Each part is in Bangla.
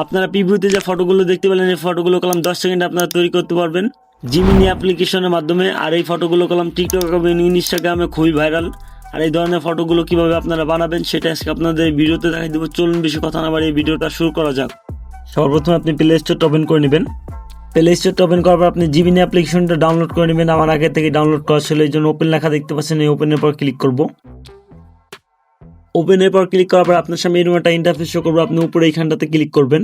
আপনারা প্রিভিউতে যে ফটোগুলো দেখতে পেলেন, এই ফটোগুলো কলাম দশ সেকেন্ডে আপনারা তৈরি করতে পারবেন। জিমিনি অ্যাপ্লিকেশনের মাধ্যমে, আর এই ফটোগুলো কলাম টিকটক এবং ইনস্টাগ্রামে খুবই ভাইরাল আর এই ধরনের ফটোগুলো কীভাবে আপনারা বানাবেন, সেটা আজকে আপনাদের এই ভিডিওতে দেখাই দেবো। চলুন বেশি কথা না বাড়িয়ে এই ভিডিওটা শুরু করা যাক। সর্বপ্রথম আপনি প্লে স্টোরটা ওপেন করে নেবেন। প্লে স্টোরটা ওপেন করার পর আপনি জিমিনি অ্যাপ্লিকেশনটা ডাউনলোড করে নেবেন। আমার আগে থেকে ডাউনলোড করা ছিল, এই জন্য ওপেন লেখা দেখতে পাচ্ছেন, এই ওপেনের পর ক্লিক করব। ওপেনের পর ক্লিক করার পর আপনার সামনে এরকম একটা ইন্টারফেস শো করব। আপনি উপরে এইখানটাতে ক্লিক করবেন।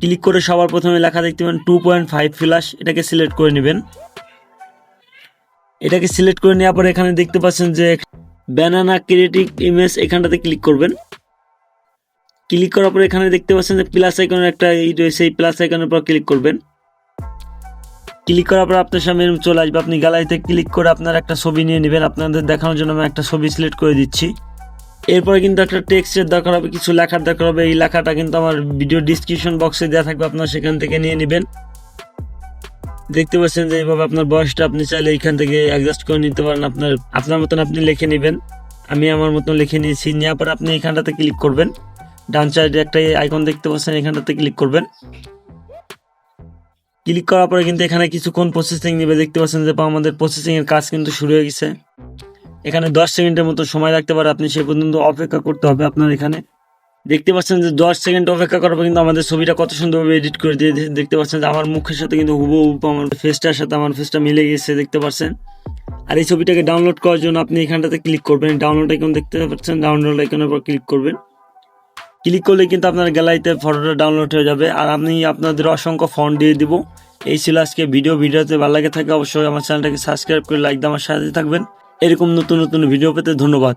ক্লিক করে সবার প্রথমে লেখা দেখতে পাবেন টু পয়েন্ট ফাইভ ফ্ল্যাশ এটাকে সিলেক্ট করে নেবেন। এটাকে সিলেক্ট করে নেওয়ার পর এখানে দেখতে পাচ্ছেন যে ব্যানানা ক্রিয়েটিভ ইমেজ এখানটাতে ক্লিক করবেন। ক্লিক করার পর এখানে দেখতে পাচ্ছেন যে প্লাস আইকনের একটা এই রয়েছে, এই প্লাস আইকনের পর ক্লিক করবেন। ক্লিক করার পর আপনার সামনে এরকম চলে আসবে। আপনি গ্যালারিতে ক্লিক করে আপনার একটা ছবি নিয়ে নেবেন। আপনাদের দেখানোর জন্য আমি একটা ছবি সিলেক্ট করে দিচ্ছি। এরপরে কিন্তু একটা টেক্সটের দরকার হবে, কিছু লেখার দরকার হবে। এই লেখাটা কিন্তু আমার ভিডিও ডিসক্রিপশন বক্সে দেওয়া থাকবে, আপনার সেখান থেকে নিয়ে নেবেন। দেখতে পাচ্ছেন যে এইভাবে আপনার বয়সটা আপনি চাইলে এইখান থেকে অ্যাডজাস্ট করে নিতে পারেন। আপনার আপনার মতন আপনি লিখে নেবেন। আমি আমার মতন লিখে নিয়েছি। নেওয়ার পর আপনি এইখানটাতে ক্লিক করবেন। ডান সাইডে একটা আইকন দেখতে পাচ্ছেন, এখানটাতে ক্লিক করবেন। ক্লিক করার পরে কিন্তু এখানে কিছুক্ষণ প্রসেসিং নেবে। দেখতে পাচ্ছেন যে আমাদের প্রসেসিং এর কাজ কিন্তু শুরু হয়ে গেছে। এখানে দশ সেকেন্ডের মতো সময় লাগতে পারে, আপনি সে পর্যন্ত অপেক্ষা করতে হবে আপনার এখানে। দেখতে পাচ্ছেন যে দশ সেকেন্ড অপেক্ষা করার পর কিন্তু আমাদের ছবিটা কত সুন্দরভাবে এডিট করে দিয়ে দেখতে পাচ্ছেন যে আমার মুখের সাথে কিন্তু হুবহু আমার ফেসটার সাথে আমার ফেসটা মিলে গেছে, দেখতে পাচ্ছেন। আর এই ছবিটাকে ডাউনলোড করার জন্য আপনি এখানটাতে ক্লিক করবেন। ডাউনলোড আইকন দেখতে পাচ্ছেন ডাউনলোড আইকনের উপর ক্লিক করবেন। ক্লিক করলে কিন্তু আপনার গ্যালারিতে ফটোটা ডাউনলোড হয়ে যাবে। আর আমি আপনাদের অসংখ্য ফন্ট দিয়ে দিব। এই ছিল আজকে ভিডিও ভিডিওতে ভালো লাগে থাকে অবশ্যই আমার চ্যানেলটাকে সাবস্ক্রাইব করে লাইক দিয়ে আমার সাথে থাকবেন। এরকম নতুন নতুন ভিডিও পেতে ধন্যবাদ।